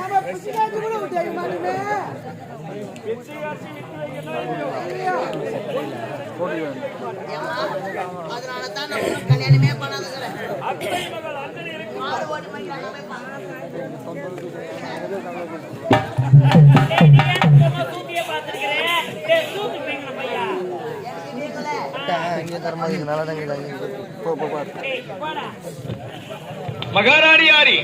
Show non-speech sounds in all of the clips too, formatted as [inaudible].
நம்ம பிச்சைக்காரத்து கூட விட்டு வைக்க மாட்டோமே. அதனால தான் நான் கல்யாணமே பண்ணாதுங்கிறேன் மாடு. இங்கே தரமா தான் போடா. மகாராணி யாரி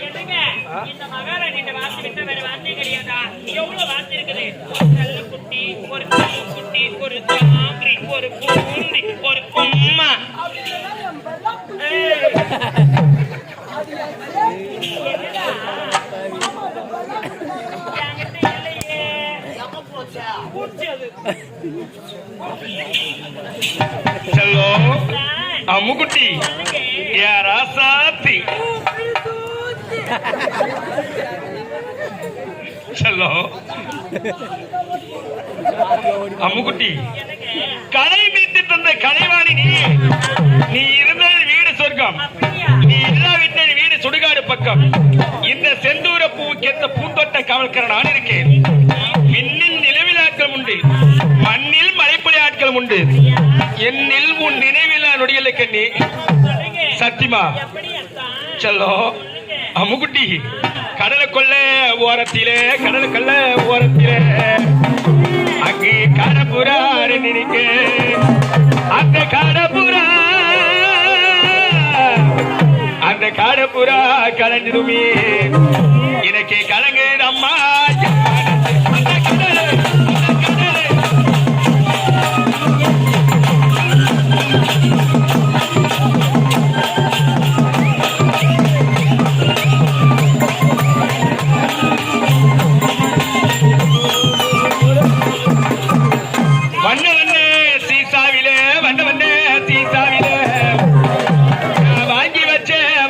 இந்த மகாராணிட்ட வார்த்தை விட்டா வேற வார்த்தையே கிடையாதா? எவ்வளவு வார்த்தை இருக்குது? ஒரு நல்ல குட்டி, ஒரு ஒரு தாமரை, ஒரு பூந்தி, ஒரு பொம்மை. ஏய். அமுகுட்டி என்கிட்ட சாத்தி அம்முக்குட்டி செல்லோ. அம்முக்குட்டி கலை மீட்டு தந்த கலைவாணி நீ. நீ இருந்தது வீடு சொர்க்கம். நீ இல்லாவிட்டது வீடு சுடுகாடு பக்கம். இந்த செந்தூர பூவுக்கு எந்த பூந்தோட்ட காவல்கிற நான் இருக்கேன். மின்னின் நிலவில் ஆட்கள் உண்டு. மண்ணில் மலைப்பொழி ஆட்கள் உண்டு. என்னில் உன் நினைவில் நொடியலை கண்ணி. சத்தியமா செல்லோ. அம்முக்குட்டி கடலை கொள்ள ஓரத்திலே கடலை கொள்ள ஓரத்திலே. அங்கே கடப்புறா நினைக்க அந்த கடப்புறா அந்த கடப்புறா கலைஞ்சிருமே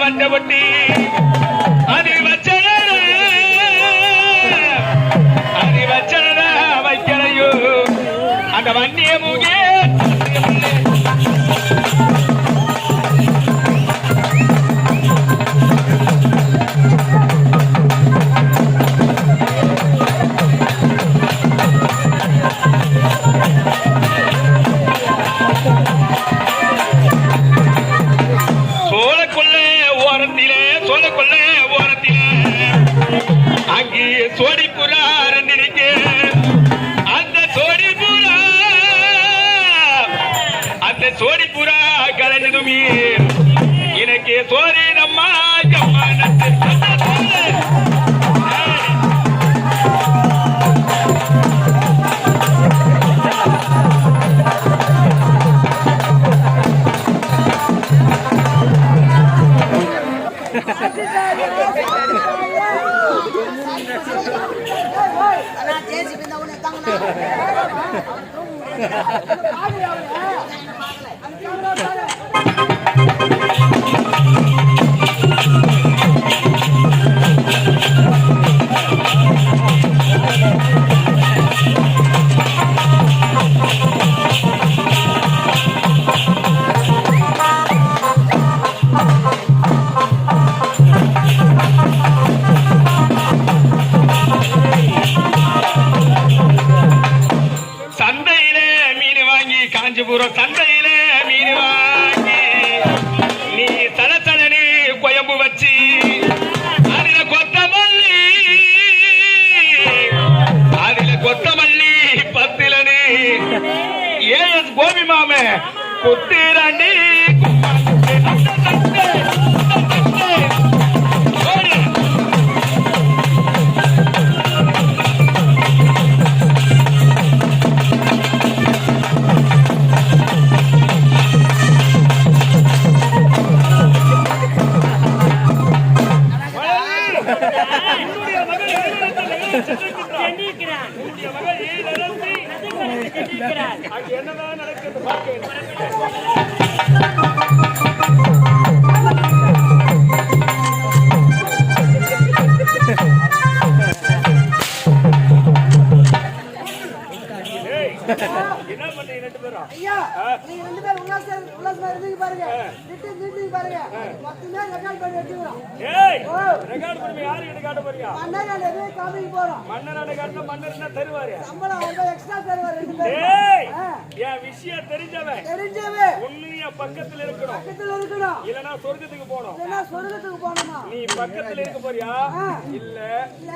வச்ச வண்ண ஒட்டி அது அங்கே [laughs] காலையா குத்திரண்டி நீங்க உள்ள பேரும் உல்லாச உல்லாசமா இருந்தீங்க பாருங்க. திட்டு திட்டு பாருங்க. மொத்தமே ரெக்கார்ட் பண்ணி வச்சுக்கிறோம் ஏய். ரெக்கார்ட் பண்ணி யாரு கிட்ட காட்ட போறீங்க? மன்னன் எதுவே காமிக்க போறோம். மன்னன் காட்டினா மன்னன் தான் தருவாரு? சம்பளம் அவங்க எக்ஸ்ட்ரா தருவாரு ரெண்டு பேரும். ஏய். என் விஷயம் தெரிஞ்சவன். தெரிஞ்சவே உன்னைய பக்கத்துல இருக்கணும். பக்கத்துல இருக்கணும். இல்லனா சொர்க்கத்துக்கு போறோம் இல்லனா சொர்க்கத்துக்கு போறோமா நீ பக்கத்துல இருக்க போறியா? இல்ல. இல்ல.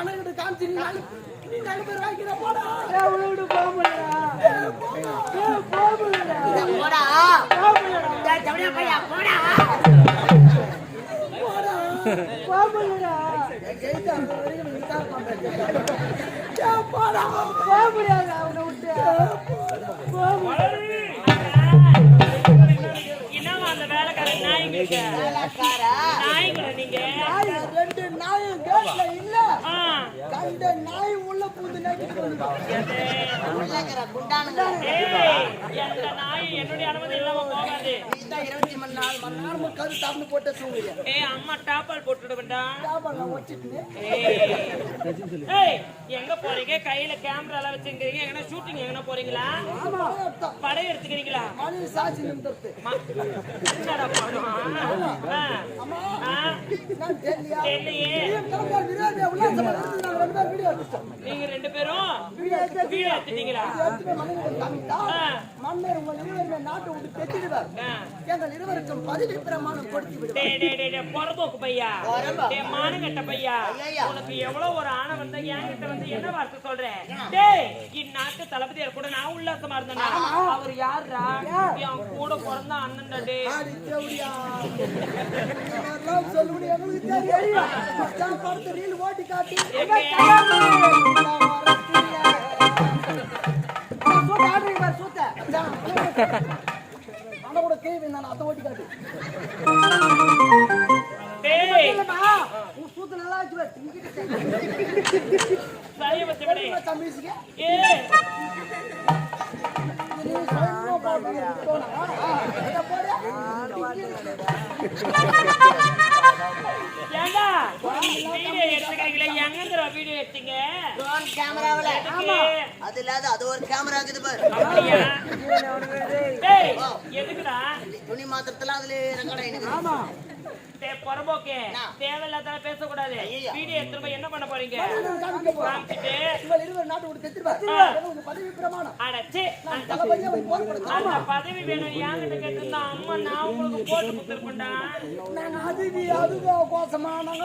மன்னர்கிட்ட காமிச்சு நீ நாலு நீ நாலு பேர் வாங்கிக்கிற போடா. விடு போக முடியல ஏய், போக முடியல இத போடா. போடா. பண்ற. போடா. போக முடியாது அவனை விட்டு முடியாது என்னவா அந்த வேலைக்காரன் நாய்ங்க நாய்ங்கள நீங்க நாய் ரெண்டு நாயும் கேட்ல இல்ல ஆ, கண்ட நாய் உள்ள பூந்து நடிச்சு எது? வெள்ளைக்கார குண்டானுங்க. ஏய், எந்த நாய் என்னுடைய அனுமதி இல்லாம போகாது. நீ தான் இருபத்தி மணி நாலு மணி நேரமும் கரு சாப்பிட்டு போட்டு தூங்குறியா? ஏய் அம்மா டாப்பால் போட்டுட வேண்டாம் சாப்பாடுலாம் வச்சுட்டு எங்க போறீங்க? கையில கேமரா எல்லாம் வச்சிருக்கீங்க எங்கன்னா ஷூட்டிங் எங்கன்னா போறீங்களா? எடுத்துக்கிறீங்களா? சாட்சி என்னடா நாங்க ரெண்டு பேரும் வீடியோ எடுத்துட்டீங்களா? மன்னர் உங்கள் இருவருமே நாட்டை விட்டு ஆ. எங்கள் இருவருக்கும் பதவி பிரமாணம் கொடுத்து விடுவார். பையா? மானங்கட்ட பையா. உனக்கு எவ்வளவு ஒரு ஆணை வந்தா என்கிட்ட வந்து என்ன வார்த்தை சொல்ற? டேய் இந்நாட்டு தளபதியார் கூட நான் உல்லாசமா இருந்தேனா? அவர் யாருடா என் கூட பிறந்த படத்தை ரீல் ஓட்டி காட்டி? சூத்த ஆடுறீங்க பாரு, நான் ஓட்டி காட்டு டேய் உன் சூத்து நல்லா திங்கிட்டு சரிய நீ ஏண்டா? வீடியோ எடுத்துக்கிறீங்களே எங்கங்கிற வீடியோ எடுத்தீங்க? ட்ரோன் கேமராவுல. ஆமா. அது இல்லாத அது ஒரு கேமரா இருக்குது பாரு. அப்படியா? டேய் எதுக்குடா? துணி மாத்திரத்துல அதுல ரெக்கார்ட் ஆயிடுது. ஆமா. பொறம்போக்கே? தேவையில்லாத பேசக்கூடாது. வீடியோ எடுத்துட்டு போய் என்ன பண்ண போறீங்க? பதவி வேணும். என்கிட்ட கேட்டிருந்தா? அம்மா நான் உங்களுக்கு போட்டு கொடுத்துருப்பேன்டா. நாங்க அதுக்கு கோசமா. நாங்க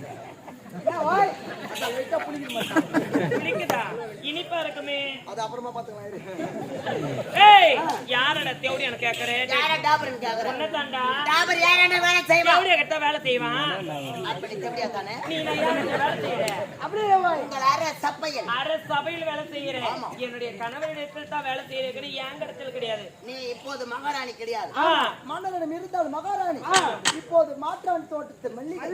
இனிப்பா இருக்குமே. அது அப்புறமா பாத்துக்கலாம். ஏய் யாரடா கேக்குறேன் யாரா டாபர்னு கேக்குறேன் டாபர் வேலை கிட்ட செய்வான் அப்படி சவுடியா தானே? நீ நான் யார்கிட்ட வேலை செய்யற அப்படியே சப்பையல் அரசு சபையில். வேலை செய்யறேன் என்னுடைய கணவரிடத்தில் தான் வேலை செய்யறேன் என் இடத்துல கிடையாது. நீ இப்போது மகாராணி கிடையாது. ஆ, மன்னரிடம் இருந்தால் மகாராணி. இப்போது மாற்றான் தோட்டத்து மல்லிகை.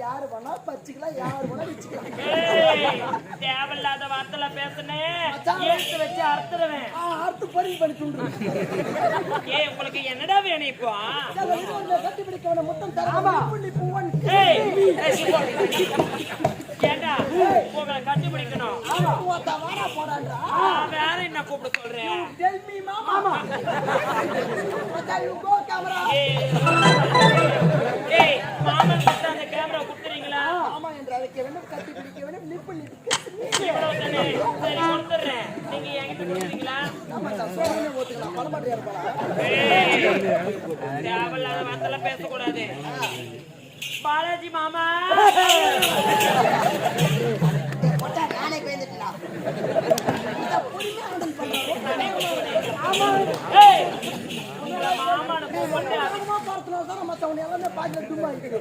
யாரு வேணா பச்சிக்கலாம் யாரு வச்சுக்கலாம். தேவையில்லாத வார்த்தை பேசுனேன் எடுத்து வச்சு அறுத்துருவேன். ஆ, அறுத்து பொறி பண்ணி துண்டு ஏய் உங்களுக்கு என்னடா வேணும் இப்போ? கட்டி பிடிக்க முத்தம் தர புள்ளி பூவன் உங்களை வாடா போடான்றா? வேற என்ன கூப்பிட சொல்றேன் you go, camera. ஏய் ஏய் மாமன் கிட்ட அந்த கேமரா கொடுத்துறீங்களா ஆமா மாமா என்று அழைக்க வேண்டும் கட்டி பிடிக்க வேண்டும் நிப்பு நிற்கு இவ்வளவு தானே சரி கொடுத்துடுறேன் நீங்க என்கிட்ட கொடுக்குறீங்களா ஆமா சார் சோழனே ஓத்துக்கலாம் பணமாட்டியா இருப்பாளா தேவையில்லாத வார்த்தைலாம் பேசக்கூடாது. பாலாஜி மாமா போட்டா நானே பேந்துட்டா ஏய் உங்களை மாமான்னு கூப்பிட்டு பார்த்தனா தான் மத்தவங்க எல்லாமே பாக்கல தும்மா இருக்குது.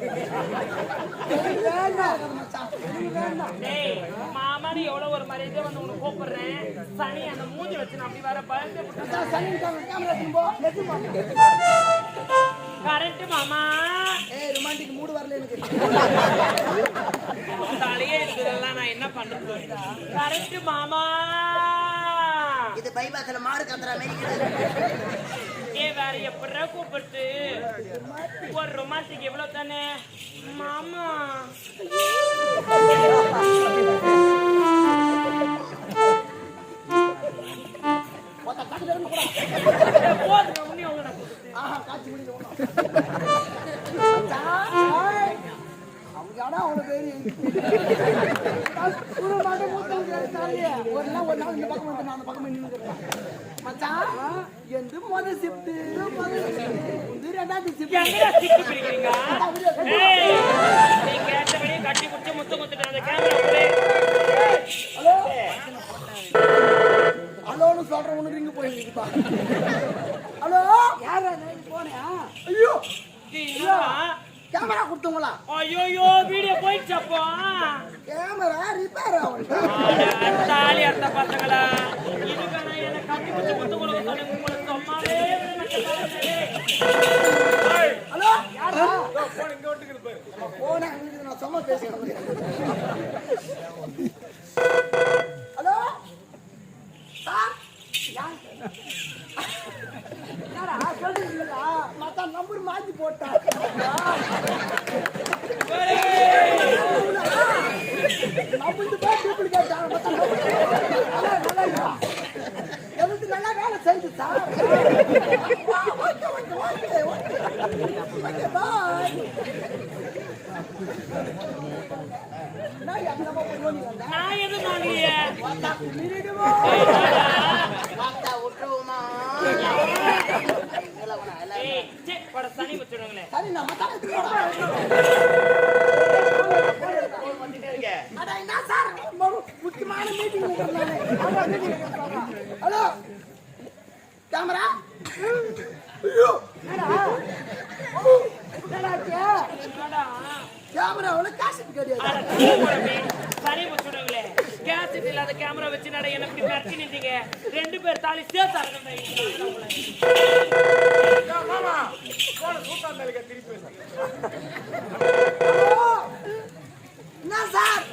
வேண்டாம். மச்சான் இது வேண்டாம். டேய் மாமான்னு எவ்வளவு ஒரு மரியாதை வந்து உனக்கு கூப்பிடுறேன்? சனி அந்த மூஞ்சி வச்சு நான் அப்படி வர பயந்து மச்சான் சனி கேமரா திரும்போ கரெக்ட் மாமா. ஏய் ரொமான்டிக் மூடு வரல எனக்கு. தலையே நான் என்ன பண்றது கரெக்ட் மாமா. இது பைபாஸ்ல மாடு கத்துற மாதிரி அப்படியே வேற எப்படிடா கூப்பிட்டு ஒரு ரொமான்டிக் எவ்வளவு தானே? மாமா. ஆஹா ஒரு நாள் இந்த பக்கம் வந்து நான் அந்த பக்கம் நின்று மச்சான்? எந்த முத ஷிஃப்ட் முத இது ரெண்டாவது ஷிஃப்ட் எங்கடா சிக்கு பிடிக்கிறீங்க ஏய், நீ கேட்டபடியே கட்டி பிடிச்சி முத்தம் குத்துட்டு அந்த கேமரா கூட ஹலோ? ஹலோன்னு சொல்ற ஒண்ணு ரிங்கு போயிருக்குப்பா. ஹலோ? யாரா போனியா? ஐயோ! கேமரா கொடுத்தவங்களா? ஐயோ வீடியோ போயிடுச்சப்போ கேமரா ரிப்பேர் ஆகும் தாலி அர்த்த பசங்களா. இதுக்கான என்ன கட்டி போட்டா நம்பர் போய் டூப்ளிகேட் ஆக மத்த நல்லா நல்லா இருக்கா எதுக்கு நல்லா வேலை செஞ்சு sir okay okay okay okay bye நான் அந்த போய் விட்டுருவோமா சனி வச்சுடுங்களே சரி? நம்ம தான் முக்கியமான மீட்டிங் ஹலோ. கேமரா ஐயோ. என்னடா? கேமரா அவ்வளோ காசு கிடையாது கேசட் இல்லாத கேமரா வச்சு நட என்ன இப்படி மிரட்டி நின்றீங்க? ரெண்டு பேர் தாலி சேர்த்து என்ன சார்?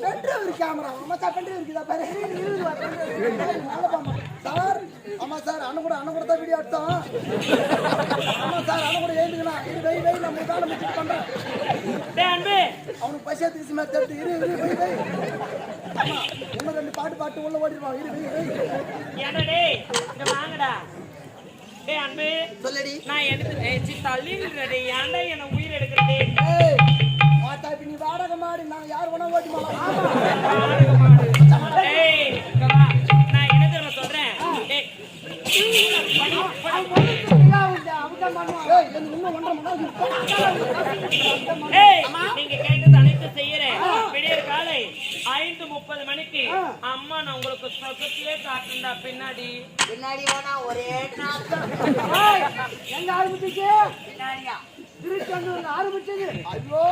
பென்ட்ரைவ் கேமரா ஆமா சார் பென்ட்ரைவ் இருக்குதா? பாரு. சார் ஆமா சார் அண்ணன் கூட அண்ணன் கூட தான் வீடியோ எடுத்தோம். ஆமா சார் அண்ணன் கூட எழுந்துக்கலாம். இது வெய் வெய் நம்ம வேலை முடிச்சுட்டு பண்றேன். அவனுக்கு பசியா திருச்சி மாதிரி தட்டு இரு இரு வெய் ஆமா இன்னும் ரெண்டு பாட்டு பாட்டு உள்ள ஓடிடுவான். இரு டேய் இங்க வாங்கடா. டேய் அன்பு. சொல்லடி. நான் எடுத்து தள்ளி ஏன்டா என்ன உயிர் எடுக்கிறதே ஏய் மாத்தா இப்ப நீ வாடகை மாடி நான் யார் வேணா ஓட்டி நீங்க ஐந்து முப்பது மணிக்கு அம்மா நான் உங்களுக்கு சொகத்திலே காட்டுண்டா பின்னாடி. பின்னாடி ஒரே எங்க ஆரம்பிச்சிச்சு பின்னாடியா? திருச்செந்தூர்ல ஆரம்பிச்சது. ஐயோ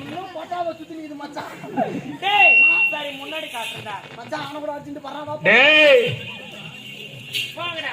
இன்னும் பொட்டாவை சுத்தி இது மச்சான். டேய். சரி முன்னாடி காட்டுண்டா மச்சான் அவனை கூட அடிச்சுட்டு பரவாயில்ல டேய். வாங்கடா.